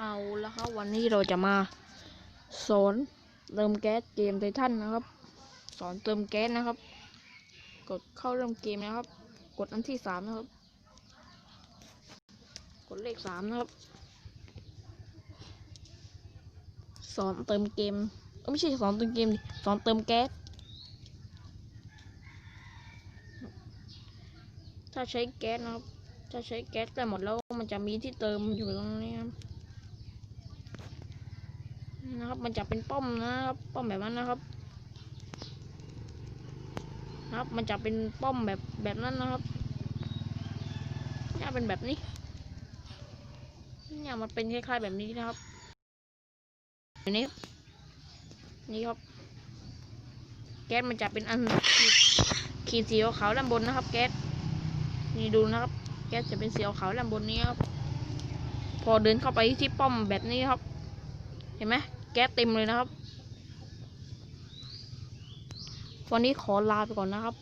เอาแล้วครับวันนี้เราจะมาสอนเติมแก๊สเกมไททันนะครับ สอนเติมแก๊สนะครับ กดเข้าเริ่มเกมนะครับ กดอันที่สามนะครับ กดเลขสามนะครับ สอนเติมเกมไม่ใช่สอนเติมเกมสอนเติมแก๊สถ้าใช้แก๊สนะครับถ้าใช้แก๊สแต่หมดแล้วมันจะมีที่เติมอยู่ตรงนี้ครับ นะครับ มันจะเป็นป้อมนะครับป้อมแบบนั้นนะครับ นะครับ มันจะเป็นป้อมแบบแบบนั้นนะครับเนี่ยเป็นแบบนี้เนี่ยมันเป็นคล้ายๆแบบนี้นะครับแบบนี้นี่ครับ แก๊สมันจะเป็นอันขีดขีดสีขาวด้านบนนะครับ แก๊สนี่ดูนะครับ แก๊สจะเป็นสีขาวด้านบนนี้ครับ พอเดินเข้าไปที่ป้อมแบบนี้ครับ เห็นไหมแก๊สเต็มเลยนะครับ วันนี้ขอลาไปก่อนนะครับ